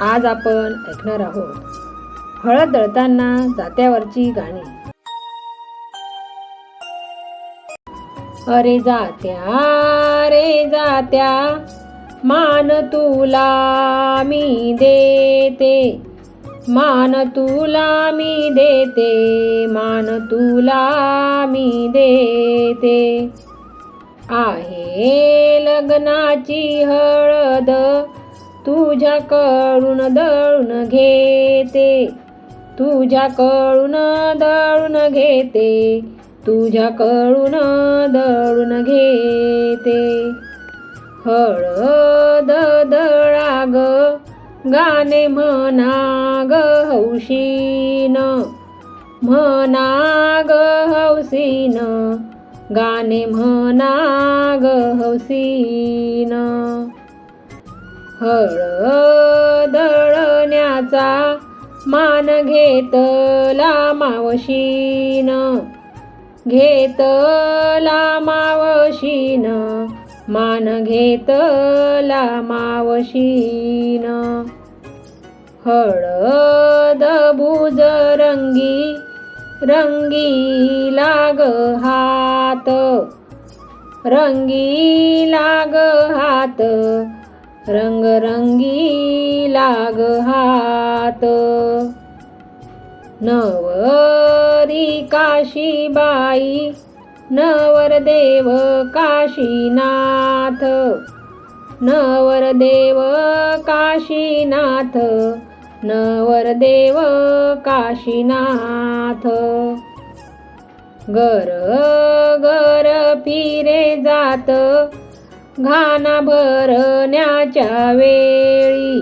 आज आपण ऐकणार आहोत हळद दळताना जात्यावरची गाणी. अरे जात्या रे जात्या मान तुला मी देते. मान तुला मी देते मान तुला मी देते. आहे लग्नाची हळद तुझ्याकडून दळून घेते तुझ्याकडून दळून घेते तुझ्याकडून दळून घेते. हळद दळा ग गाणे म्हणा ग हौशीन म्हणा ग हौसीन गाणे म्हणा ग हौसीन दळण्याचा मान घेतला मावशीन. घेतला मावशीन. मान घेतला मावशीन. हळद भुजरंगी रंगी लाग हात. रंगी लाग हात. रंगरंगी लाग हात. नवरी काशीबाई नवरदेव काशीनाथ. नवरदेव काशीनाथ नवरदेव काशीनाथ. गर गर फिरे जात घाना भरण्याच्या वेळी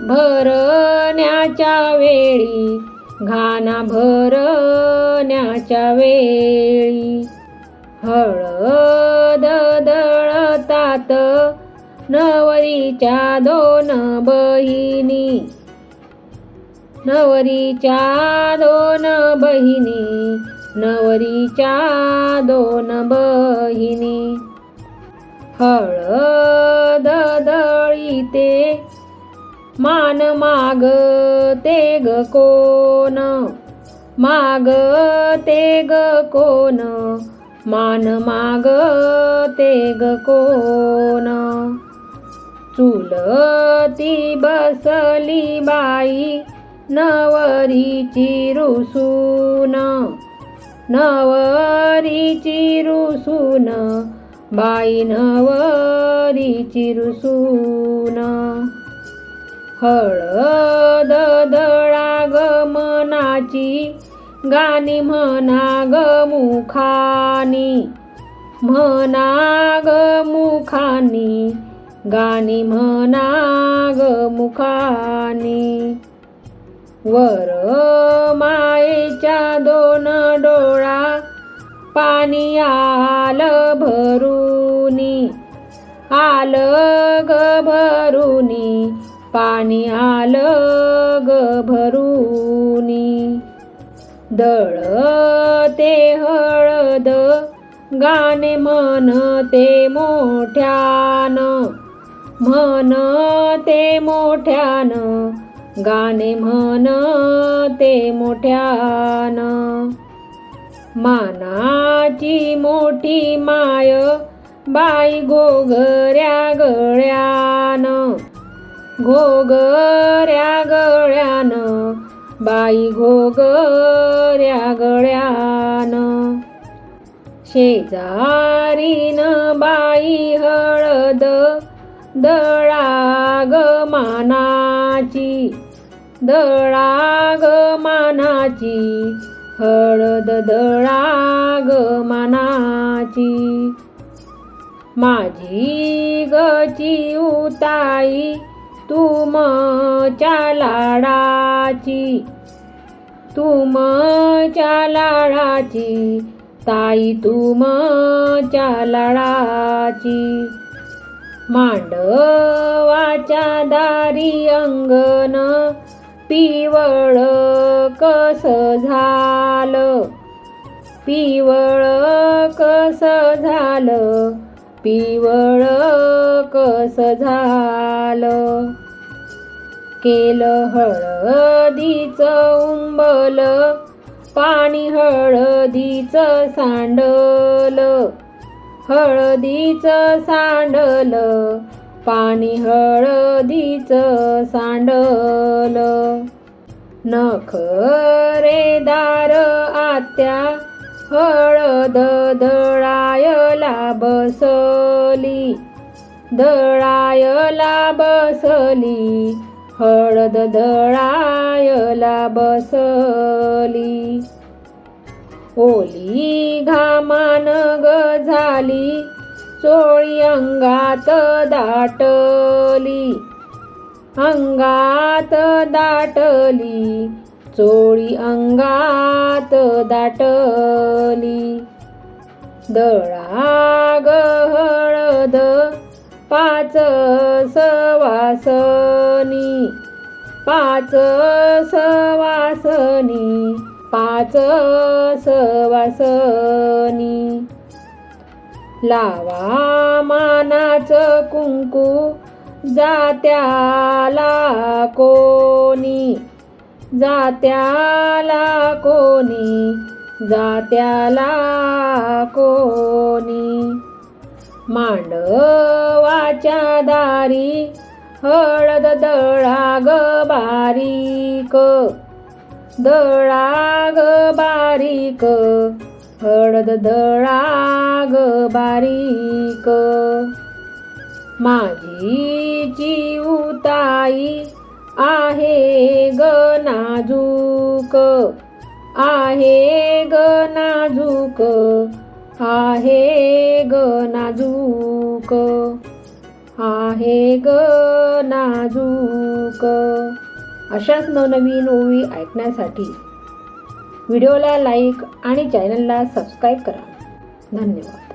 भरण्याच्या वेळी घाना भरण्याच्या वेळी. हळद दळतात नवरीच्या दोन बहिणी नवरीच्या दोन बहिणी नवरीच्या दोन बहिणी. हळद दळीते. मान माग ते ग कोण? माग ते ग कोण? मान माग ते ग कोण? चुलती बसली बाई नवरीची रुसून नवरीची रुसून बाई नवरीची रुसून हळद दळा गमनाची गाणी म्हणा ग मुखानी म्हणा ग मुखानी गाणी म्हणा ग मुखानी. वर मायेच्या दोन पाणी आल भरुनी आल ग भरुनी पाणी आलं ग भरुनी. दळ ते हळद गाणे म्हणते मोठ्यान म्हणते मोठ्यान गाणे म्हणते मोठ्यान. मानाची मोठी माय बाई घोगऱ्या गळ्यान. घोगऱ्या गळ्यान बाई घोगऱ्या गळ्यान. शेजारीन बाई हळद दळाग मानाची दळाग मानाची. हळद दळाग मनाची. माझी गची उताई तुमच्या लाडाची. तुमच्या लाडाची ताई तुमच्या लाडाची. मांडवाच्या दारी अंगण पिवळ कस झालं? पिवळ कस झालं? पिवळ कस झालं? केलं हळदीचं उंबल पाणी हळदीचं सांडल. हळदीचं सांडलं पाणी हळदीचं सांडल. नखरेदार आत्या हळद दळायला बसली. दळायला बसली हळद दळायला बसली. ओली घामान ग झाली चोळी अंगात दाटली. अंगात दाटली. चोळी अंगात दाटली. दळा हळद पाच सवासनी. पाच सवासनी. पाच सवासनी. लावा मानाचं कुंकू जात्याला कोणी जात्याला कोणी जात्याला कोणी. मांडवाच्या दारी हळद दळाग बारीक दळाग बारीक हळद दळा बारीक. माझी चिऊताई आहे ग नाजूक. आहे ग नाजूक. आहे ग नाजूक. आहे ग नाजूक. अशाच नवनवीन ओळी ऐकण्यासाठी व्हिडिओला लाईक आणि चॅनलला सबस्क्राईब करा. धन्यवाद.